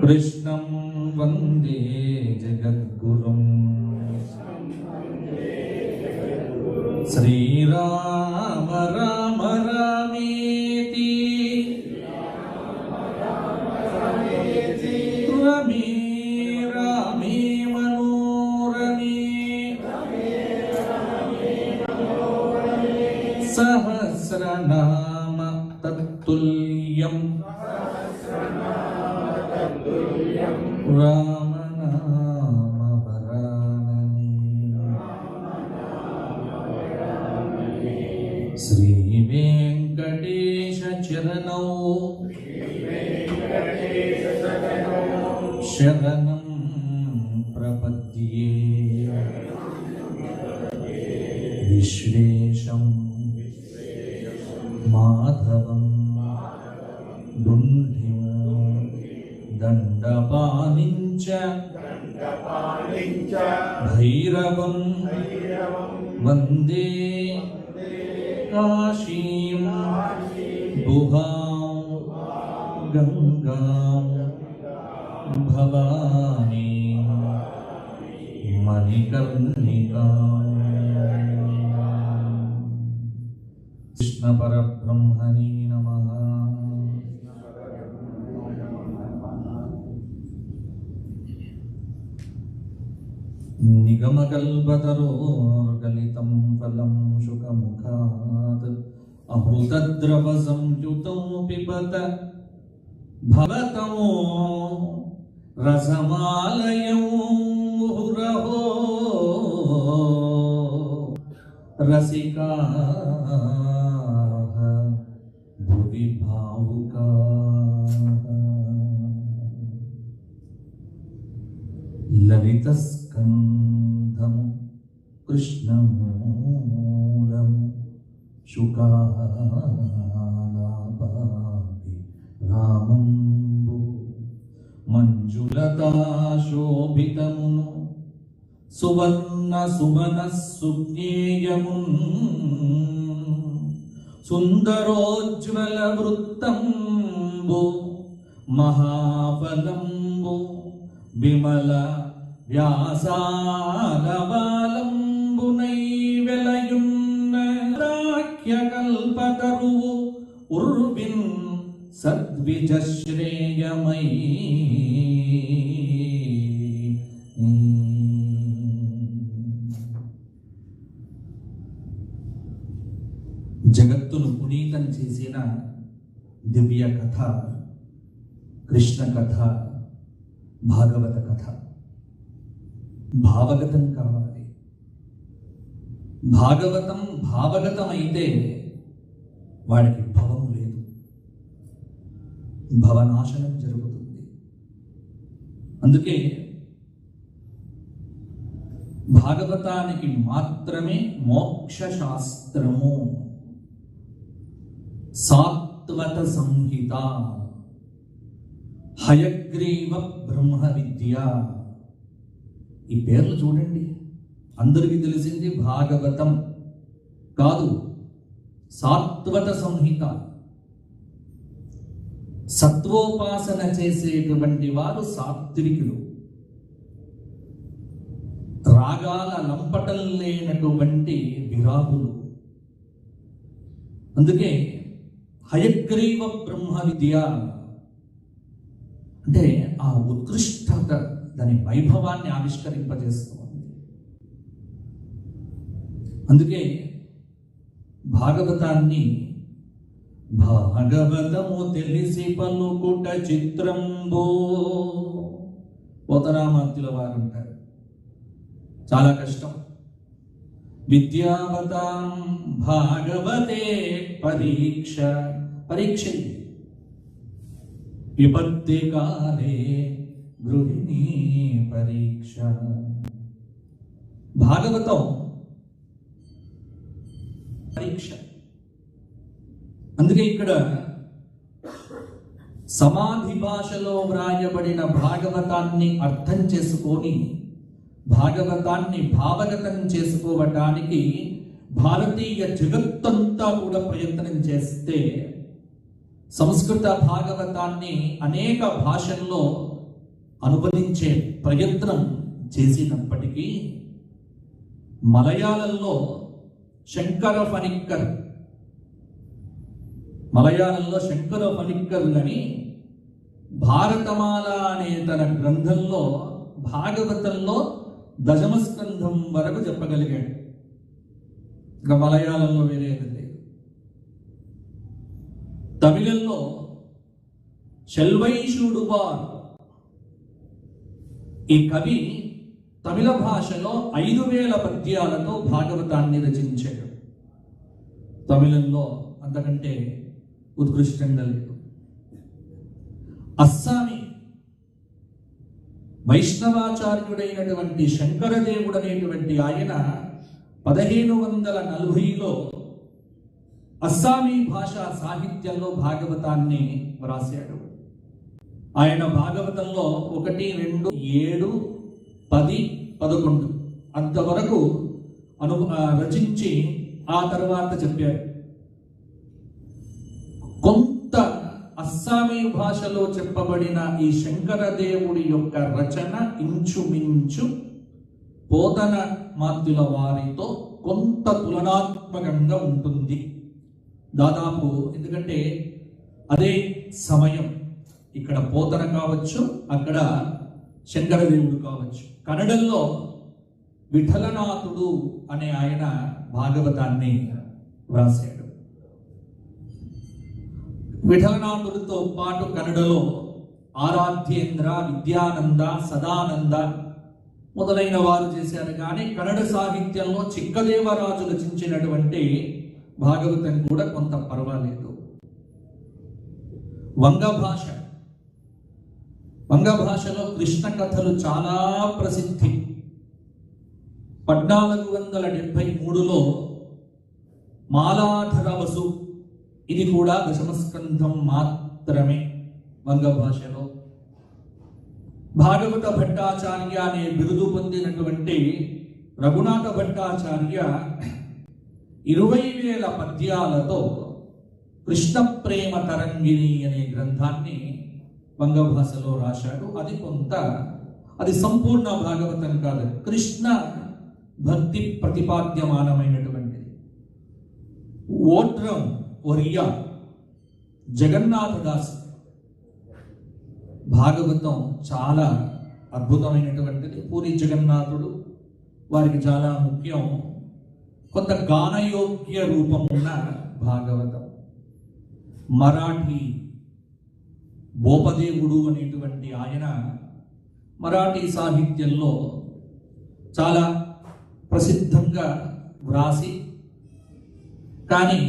कृष्णं वन्दे जगद्गुरुं श्रीराम राम रामेति। रमे रामे मनोरमे। सहस्रनाम तत्तुल्यम्। श्री वेंकटेश चरणौ प्रपद्ये। विश्वेशम् भैरवं वंदे काशीं गुहां गङ्गां भवानी मणिकर्णिका कृष्णपरब्रह्मणे नमः। निगमकल्पतरोर्गलितं फलं शुकमुखात् अमृतद्रवसंयुतं पिबत भवतमो रसमालयं रसिकाः भुवि भावुका। లలితస్కంధము కృష్ణమూలము శుకాలాపాపి రామంబు మంజులతాశోభితమును సువర్ణ సుమన సుజ్ఞేయమున్ సుందరోజ్వల వృత్తంబు మహాఫలంబు విమల వ్యాసాలబాలంబునై వెలయున్న రాఖ్యకల్పతరువు ఉర్విన్ సద్విజశ్రేయమై జగత్తును పునీతం చేసిన దివ్య కథ కృష్ణ కథ భాగవత కథ భావగతం కావాలి. భాగవతం భావగతం అయితే వాడికి భవము లేదు. భవనాశనం జరుగుతుంది. అందుకే భాగవతానికి మాత్రమే మోక్ష శాస్త్రము సాత్వత సంహిత. హయగ్రీవ బ్రహ్మ విద్య ఈ పేర్లు చూడండి. అందరికీ తెలిసింది భాగవతం. కాదు సాత్వత సంహిత సత్వోపాసన చేసేటువంటి వారు సాత్వికులు. రాగాల లంపటం లేనటువంటి విరాగులు. అందుకే హయగ్రీవ బ్రహ్మ విద్య అంటే ఆ ఉత్కృష్టత దాని వైభవాన్ని ఆవిష్కరింపజేస్తుంది. అందుకే భాగవతాన్ని భాగవతము తెలిసి పలుకుట చిత్రంబో. పోతరామాత్యుల వారు ఉంటారు చాలా కష్టం. విద్యావతాం భాగవతే పరీక్ష పరీక్ష విపత్తి కాలే గృహిణీ పరీక్ష భాగవతం పరీక్ష. అందుకే ఇక్కడ సమాధి భాషలో వ్రాయబడిన భాగవతాన్ని అర్థం చేసుకొని భాగవతాన్ని భావగతం చేసుకోవటానికి భారతీయ జగత్తంతా కూడా ప్రయత్నం చేస్తే సంస్కృత భాగవతాన్ని అనేక భాషల్లో అనువదించే ప్రయత్నం చేసినప్పటికీ మలయాళంలో శంకర ఫనిక్కర్ మలయాళంలో శంకర ఫనిక్కర్ అని భారతమాల అనే తన గ్రంథంలో భాగవతంలో దశమస్కంధం వరకు చెప్పగలిగాడు. ఇక మలయాళంలో వేరేది బైబిల్లో తమిళంలో ఈ కవి తమిళ భాషలో ఐదు వేల పద్యాలతో భాగవతాన్ని రచించాడు. తమిళంలో అంతకంటే ఉత్కృష్టంగా లేదు. అస్సామి వైష్ణవాచార్యుడైనటువంటి శంకరదేవుడు అనేటువంటి ఆయన పదిహేను వందల నలభైలో అస్సామీ భాషా సాహిత్యంలో భాగవతాన్ని వ్రాశాడు. ఆయన భాగవతంలో ఒకటి రెండు ఏడు పది పదకొండు అంతవరకు అను రచించి ఆ తర్వాత చెప్పారు. కొంత అస్సామీ భాషలో చెప్పబడిన ఈ శంకరదేవుడి యొక్క రచన ఇంచుమించు పోతన మాతుల వారితో కొంత తులనాత్మకంగా ఉంటుంది. దాదాపు ఎందుకంటే అదే సమయం ఇక్కడ పోతన కావచ్చు అక్కడ శంకరదేవుడు కావచ్చు. కన్నడంలో విఠలనాథుడు అనే ఆయన భాగవతాన్ని వ్రాసాడు విఠలనాథుడితో పాటు కన్నడలో ఆరాధ్యేంద్ర విద్యానంద సదానంద మొదలైన వారు చేశారు. కానీ కన్నడ సాహిత్యంలో చిక్కదేవరాజు రచించినటువంటి భాగవతం కూడా కొంత పర్వాలేదు. వంగ భాష వంగ భాషలో కృష్ణ కథలు చాలా ప్రసిద్ధి. పద్నాలుగు వందల డెబ్బై మూడులో మాలాధర వసు ఇది కూడా దశమస్కంధం మాత్రమే వంగ భాషలో భాగవత భట్టాచార్య అనే బిరుదు పొందినటువంటి రఘునాథ భట్టాచార్య ఇరవై వేల పద్యాలతో కృష్ణ ప్రేమ తరంగిణి అనే గ్రంథాన్ని వంగభాషలో రాశాడు. అది కొంత అది సంపూర్ణ భాగవతం కాదు. కృష్ణ భక్తి ప్రతిపాద్యమానమైనటువంటిది. ఓట్రం ఒరియా జగన్నాథదాస్ భాగవతం చాలా అద్భుతమైనటువంటిది. పూరి జగన్నాథుడు వారికి చాలా ముఖ్యం. కొంత గానయోగ్య రూపం ఉన్న భాగవతం. మరాఠీ భోపదేవుడు అనేటువంటి ఆయన మరాఠీ సాహిత్యంలో చాలా ప్రసిద్ధంగా వ్రాసి కానీ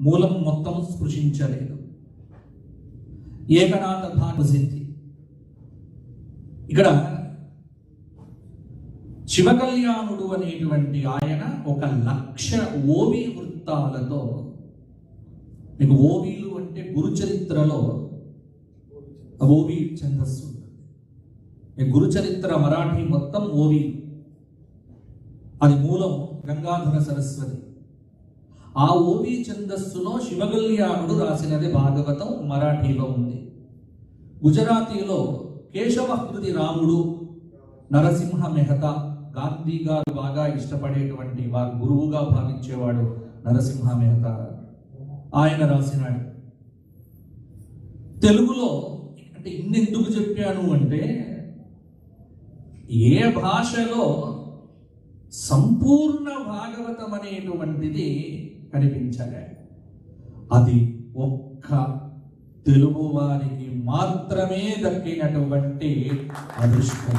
మూలం మొత్తం స్పృశించలేదు ఏకనాథ భాగసిద్ధి ఇక్కడ శివకళ్యాణుడు అనేటువంటి ఆయన ఒక లక్ష ఓవి వృత్తాలతో మీకు ఓవీలు అంటే గురుచరిత్రలో ఓవి ఛందస్సు ఈ గురుచరిత్ర మరాఠీ మొత్తం ఓవి. అది మూలం గంగాధర సరస్వతి. ఆ ఓవి ఛందస్సులో శివకళ్యాణుడు రాసినది భాగవతం మరాఠీలో ఉంది. గుజరాతీలో కేశవకృతి రాముడు నరసింహ మెహతా గాంధీ గారు బాగా ఇష్టపడేటువంటి వారు గురువుగా భావించేవాడు నరసింహ మెహతా ఆయన రాసినాడు. తెలుగులో అంటే ఇన్ని ఎందుకు చెప్పాను అంటే ఏ భాషలో సంపూర్ణ భాగవతం అనేటువంటిది కనిపించలే. అది ఒక్క తెలుగు వారికి మాత్రమే దక్కినటువంటి అదృష్టం.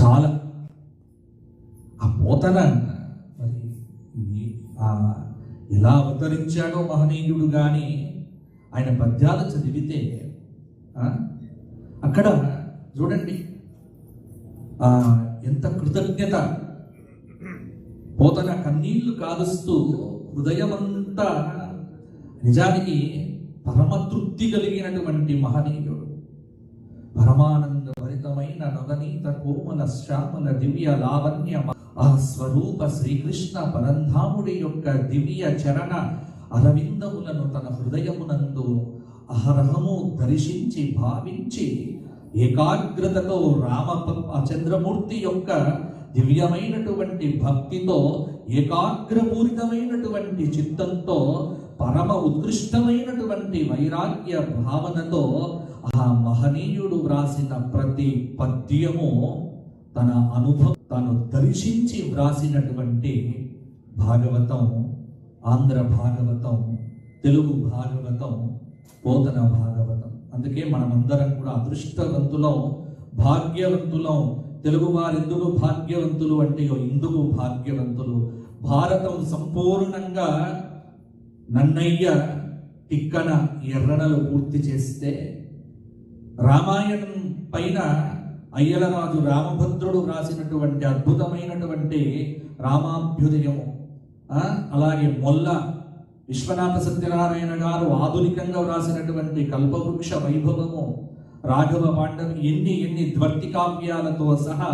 చాలా. ఆ పోతన మరి ఎలా అవతరించాడో మహనీయుడు కానీ ఆయన పద్యాలు చదివితే అక్కడ చూడండి ఎంత కృతజ్ఞత. పోతన కన్నీళ్ళు కాలుస్తూ హృదయమంతా నిజానికి పరమతృప్తి కలిగినటువంటి మహనీయుడు. పరమానందం భరితమైన నవనీత కోమల శ్యామల దివ్య లావణ్య ఆ స్వరూప శ్రీకృష్ణ పరంధాముడి యొక్క దివ్య చరణ అరవిందములను తన హృదయమునందు అహరహము దర్శించి భావించి ఏకాగ్రతతో రామ చంద్రమూర్తి యొక్క దివ్యమైనటువంటి భక్తితో ఏకాగ్రపూరితమైనటువంటి చిత్తంతో పరమ ఉత్కృష్టమైనటువంటి వైరాగ్య భావనతో ఆ మహనీయుడు వ్రాసిన ప్రతి పద్యము తన అనుభవం తను దర్శించి వ్రాసినటువంటి భాగవతం ఆంధ్ర భాగవతం తెలుగు భాగవతం పోతన భాగవతం. అందుకే మనమందరం కూడా అదృష్టవంతులం భాగ్యవంతులం. తెలుగు వారెందుకు భాగ్యవంతులు అంటే ఇగో ఎందుకు భాగ్యవంతులు. భారతం సంపూర్ణంగా నన్నయ్య తిక్కన ఎర్రనలు పూర్తి చేస్తే రామాయణం పైన అయ్యలరాజు రామభద్రుడు వ్రాసినటువంటి అద్భుతమైనటువంటి రామాభ్యుదయము అలాగే మొల్ల విశ్వనాథ సత్యనారాయణ గారు ఆధునికంగా వ్రాసినటువంటి కల్పవృక్ష వైభవము రాఘవ పాండవి ఎన్ని ఎన్ని ద్వర్తి కావ్యాలతో సహా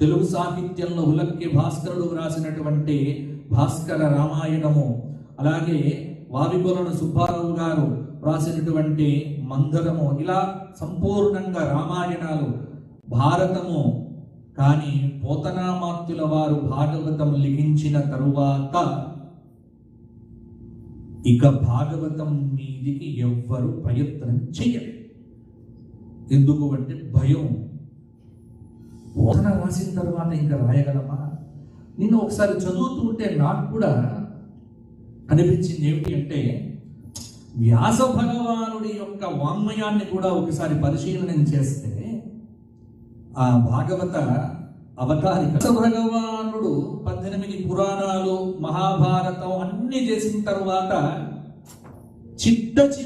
తెలుగు సాహిత్యంలో ఉలక్కి భాస్కరుడు వ్రాసినటువంటి భాస్కర రామాయణము అలాగే వావికొలను సుబ్బారావు గారు రాసినటువంటి మందరము ఇలా సంపూర్ణంగా రామాయణాలు భారతము కానీ పోతనామాత్యుల వారు భాగవతం లిఖించిన తరువాత ఇక భాగవతం మీదికి ఎవ్వరు ప్రయత్నం చేయరు ఎందుకు అంటే భయం. బోధన రాసిన తర్వాత ఇంకా రాయగలమా? నిన్ను ఒకసారి చదువుతుంటే నాకు కూడా అనిపించింది ఏమిటి అంటే వ్యాస భగవానుడి యొక్క వాంగ్మయాన్ని కూడా ఒకసారి పరిశీలన చేస్తే ఆ భాగవత అవతారిక. వ్యాస భగవానుడు పద్దెనిమిది పురాణాలు మహాభారతం అన్ని చేసిన తర్వాత చిట్ట చిట్ట